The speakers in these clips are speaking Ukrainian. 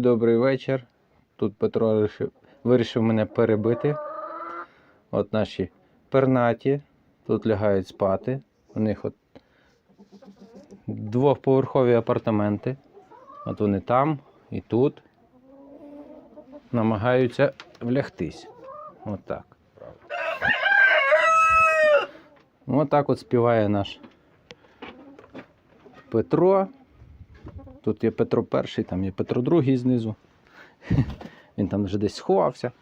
Добрий вечір. Тут Петро вирішив мене перебити. От наші пернаті тут лягають спати. У них от двохповерхові апартаменти. От вони там і тут намагаються влягтись. От так. От так от співає наш Петро. Тут є Петро перший, там є Петро другий знизу. Він там вже десь сховався.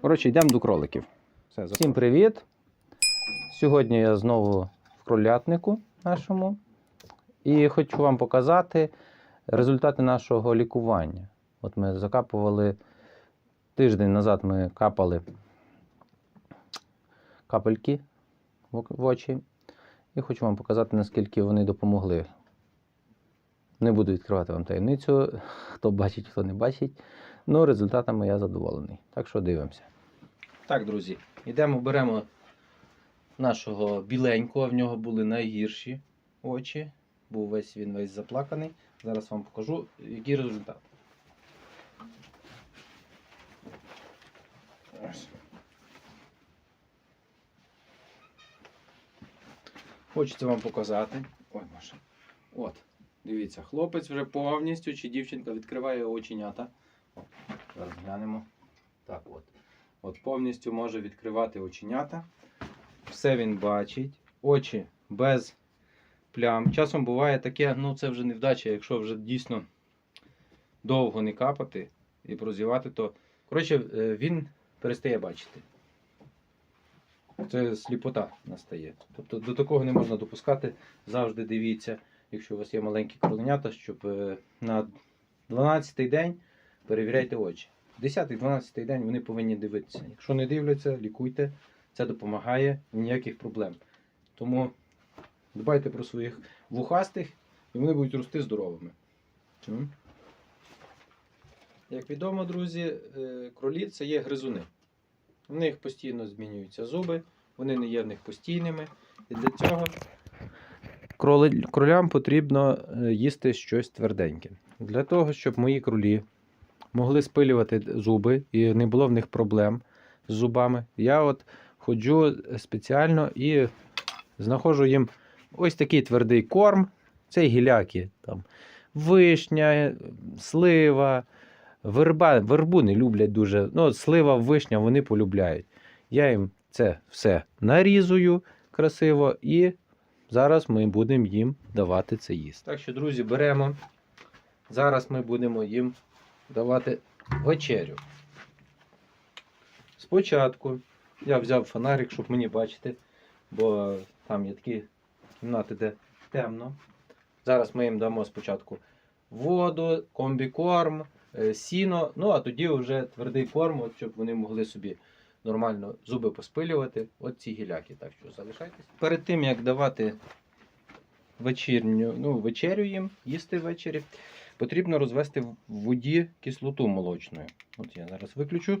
Коротше, йдемо до кроликів. Все, Всім привіт! Сьогодні я знову в кролятнику нашому. І хочу вам показати результати нашого лікування. От ми закапували тиждень назад ми капали капельки в очі. І хочу вам показати, наскільки вони допомогли. Не буду відкривати вам таємницю, хто бачить, хто не бачить. Ну, результатами я задоволений. Так що дивимося. Так, друзі, йдемо, беремо нашого біленького, в нього були найгірші очі. Був весь він весь заплаканий. Зараз вам покажу, який результат. Хочеться вам показати. Ой, Маша. От. Дивіться, хлопець вже повністю чи дівчинка відкриває оченята. Зараз глянемо. Так от. От повністю може відкривати оченята. Все він бачить. Очі без плям. Часом буває таке, ну це вже невдача, якщо вже дійсно довго не капати і прозівати, то коротше, е, він перестає бачити. Це сліпота настає. Тобто до такого не можна допускати. Завжди дивіться, якщо у вас є маленькі кроленята, щоб е, на 12-й день перевіряйте очі. 10-12 день вони повинні дивитися. Якщо не дивляться, лікуйте. Це допомагає, ніяких проблем. Тому дбайте про своїх вухастих і вони будуть рости здоровими. Як відомо, друзі, е, кролі це є гризуни. У них постійно змінюються зуби, вони не є в них постійними. І для цього кролям потрібно е, їсти щось тверденьке. Для того, щоб мої кролі могли спилювати зуби і не було в них проблем з зубами, я от ходжу спеціально і знаходжу їм ось такий твердий корм. Це гіляки. Там, вишня, слива, верба, вербу не люблять дуже. Ну, слива, вишня вони полюбляють. Я їм це все нарізую красиво і зараз ми будемо їм давати це їсти. Так що, друзі, беремо. Зараз ми будемо їм давати вечерю. Спочатку я взяв фонарик, щоб мені бачити, бо там є такі кімнати, де темно. Зараз ми їм дамо спочатку воду, комбікорм, е, сіно, ну а тоді вже твердий корм, щоб вони могли собі нормально зуби поспилювати. От ці гіляки. Так що залишайтесь. Перед тим як давати вечірню, ну, вечерю їм, їсти ввечері, потрібно розвести в воді кислоту молочною. От я зараз виключу.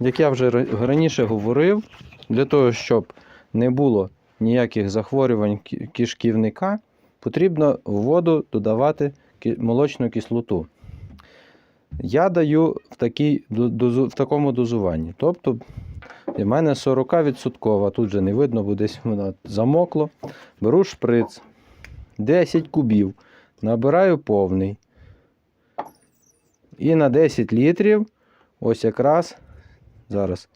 Як я вже раніше говорив, для того, щоб не було ніяких захворювань кі- кишківника, потрібно в воду додавати молочну кислоту. Я даю в, такій, в такому дозуванні. Тобто, в мене 40%, тут вже не видно, бо десь воно замокло. Беру шприц, 10 кубів, набираю повний. І на 10 літрів, ось якраз зараз.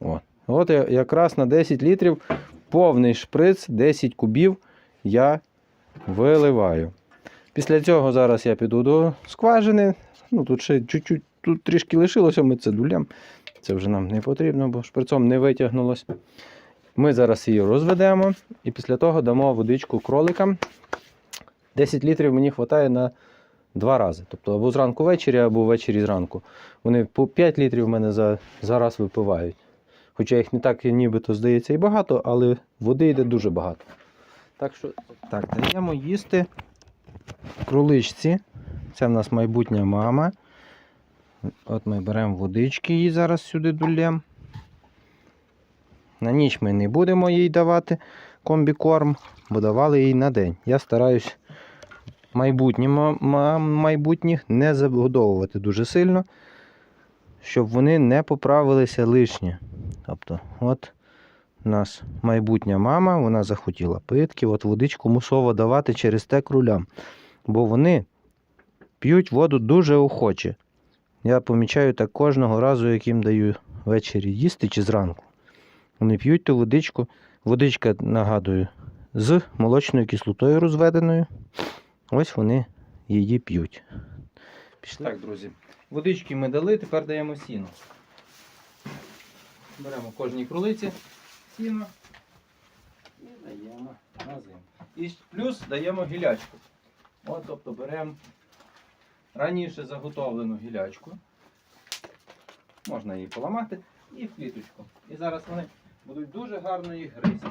От, от якраз на 10 літрів повний шприц, 10 кубів я виливаю. Після цього зараз я піду до скважини. Ну, тут ще чуть-чуть, тут трішки лишилося, ми це дулям. Це вже нам не потрібно, бо шприцом не витягнулось. Ми зараз її розведемо і після того дамо водичку кроликам. 10 літрів мені вистачає на два рази. Тобто або зранку ввечері, або ввечері зранку. Вони по 5 літрів в мене за, за раз випивають. Хоча їх не так нібито здається і багато, але води йде дуже багато. Так що так, даємо їсти кроличці. Це в нас майбутня мама. От ми беремо водички її зараз сюди дулем. На ніч ми не будемо їй давати комбікорм, бо давали їй на день. Я стараюсь майбутніх не забудовувати дуже сильно, щоб вони не поправилися лишнє. Тобто, от у нас майбутня мама, вона захотіла питки, от водичку мусово давати через те крулям. Бо вони п'ють воду дуже охоче. Я помічаю так кожного разу, як їм даю ввечері їсти чи зранку. Вони п'ють ту водичку. Водичка, нагадую, з молочною кислотою розведеною. Ось вони її п'ють. Пішли. Так, друзі. Водички ми дали, тепер даємо сіно. Беремо кожній крулиці сіно і даємо на зиму. І плюс даємо гілячку. От, тобто беремо раніше заготовлену гілячку. Можна її поламати і в кліточку. І зараз вони будуть дуже гарно їх гризти.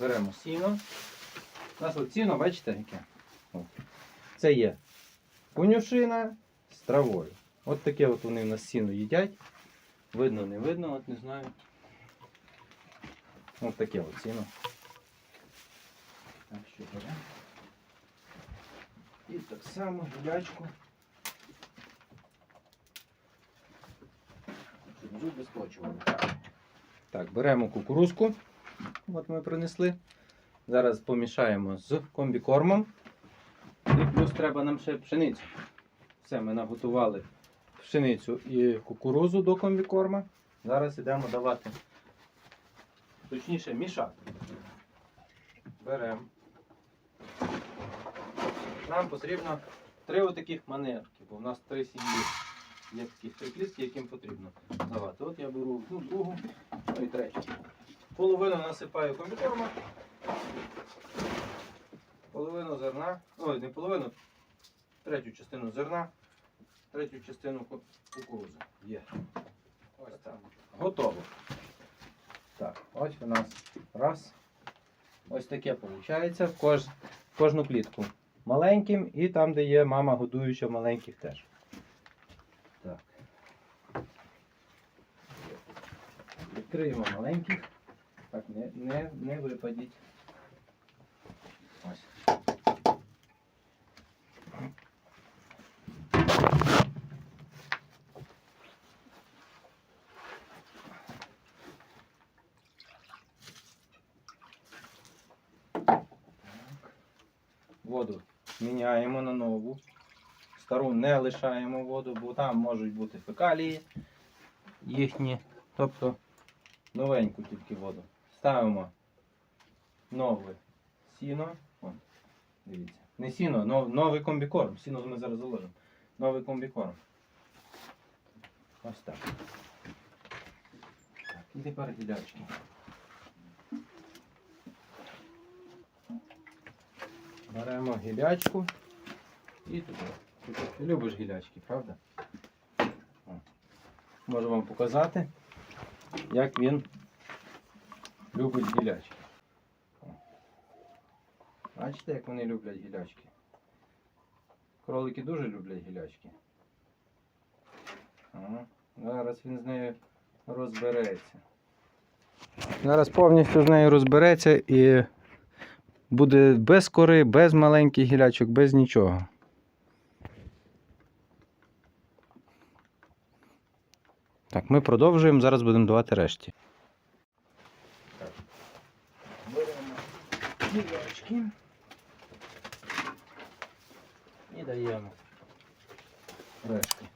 Беремо сіно. У нас от сіно, бачите, яке? Це є конюшина з травою. От таке от вони в нас сіно їдять. Видно, не видно, от не знаю. От таке от сіно. Так, що беремо. І так само гілячку. Щоб зуби скочували. Так, беремо кукурузку. От ми принесли. Зараз помішаємо з комбікормом. І плюс треба нам ще пшеницю. Все, ми наготували пшеницю і кукурузу до комбікорма. Зараз йдемо давати. Точніше, мішати. Беремо. Нам потрібно три отаких манерки, бо в нас три сім'ї. Є таких три клітки, яким потрібно давати. От я беру одну, другу, ну і третю. Половину насипаю комбікорма. Половину зерна. Ой, не половину, третю частину зерна, третю частину ку- кукурузи. Є. Ось так. Готово. Так, ось у нас раз. Ось таке виходить. В кож, кожну клітку маленьким і там, де є мама годуюча маленьких теж. Так. Відкриємо маленьких. Так, не, не, не випадіть. Ось. Воду міняємо на нову. Стару не лишаємо воду, бо там можуть бути фекалії їхні. Тобто новеньку тільки воду. Ставимо нове сіно. О, дивіться. Не сіно, но, новий комбікорм. Сіно ми зараз заложимо. Новий комбікорм. Ось так. так і тепер гілячки. Беремо гілячку і туди. Ти любиш гілячки, правда? Можу вам показати, як він любить гілячки. О. Бачите, як вони люблять гілячки? Кролики дуже люблять гілячки. Зараз він з нею розбереться. Зараз повністю з нею розбереться і буде без кори, без маленьких гілячок, без нічого. Так, ми продовжуємо, зараз будемо давати решті. Беремо гілячки і даємо решті.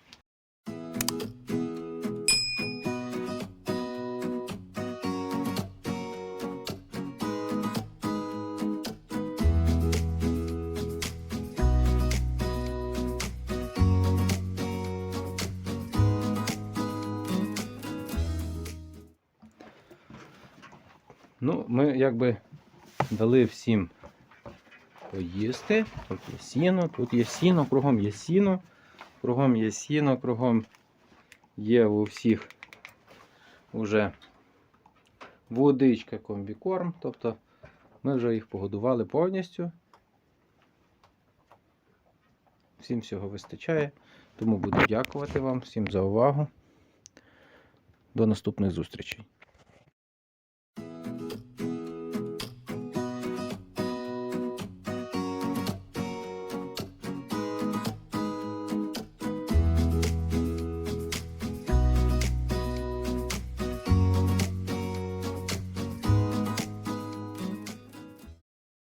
Ну, ми якби дали всім поїсти. Тут є сіно, тут є сіно, кругом є сіно, кругом є сіно, кругом є у всіх вже водичка, комбікорм. Тобто ми вже їх погодували повністю. Всім всього вистачає. Тому буду дякувати вам всім за увагу. До наступних зустрічей.